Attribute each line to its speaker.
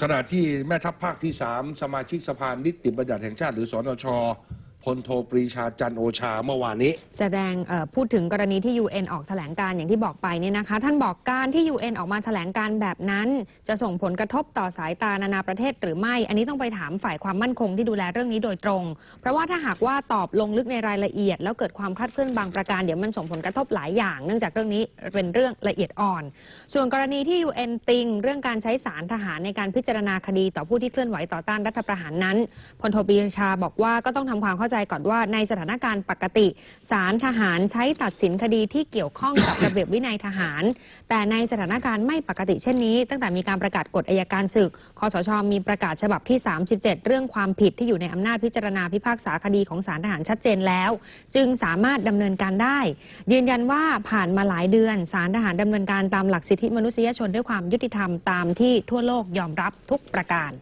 Speaker 1: ขณะที่แม่ทัพภาคที่ 3 สมาชิกสภานิติบัญญัติแห่งชาติหรือสนช พลโทปรีชาจันโอชาเมื่อวานนี้
Speaker 2: แสดงพูดถึงกรณีที่ UN ออกแถลงการอย่างที่บอกไปเนี่ยนะคะ ท่านบอกการที่ UN ออกมาแถลงการแบบนั้น จะส่งผลกระทบต่อสายตานานาประเทศหรือไม่ อันนี้ต้องไปถามฝ่ายความมั่นคงที่ดูแลเรื่องนี้โดยตรง เพราะว่าถ้าหากว่าตอบลงลึกในรายละเอียด แล้วเกิดความคลาดเคลื่อนบางประการเดี๋ยวมันส่งผลกระทบหลายอย่าง เนื่องจากเรื่องนี้เป็นเรื่องละเอียดอ่อน ส่วนกรณีที่ UN ติงเรื่องการใช้สารทหารในการพิจารณาคดีต่อผู้ที่เคลื่อนไหวต่อต้านรัฐประหารนั้นพลโทปรีชาบอกว่าก็ต้องทำความเข้าใจก่อนว่าในสถานการณ์ปกติศาลทหารใช้ตัดสินคดีที่เกี่ยวข้องกับระเบียบวินัยทหาร แต่ในสถานการณ์ไม่ปกติเช่นนี้ ตั้งแต่มีการประกาศกฎอายการศึกคอสชมีประกาศฉบับที่ 37 เรื่องความผิดที่อยู่ในอำนาจพิจารณาพิพากษาคดีของศาลทหารชัดเจนแล้ว จึงสามารถดำเนินการได้ ยืนยันว่าผ่านมาหลายเดือนศาลทหารดำเนินการตามหลักสิทธิมนุษยชนด้วยความยุติธรรมตามที่ทั่วโลกยอมรับทุกประการ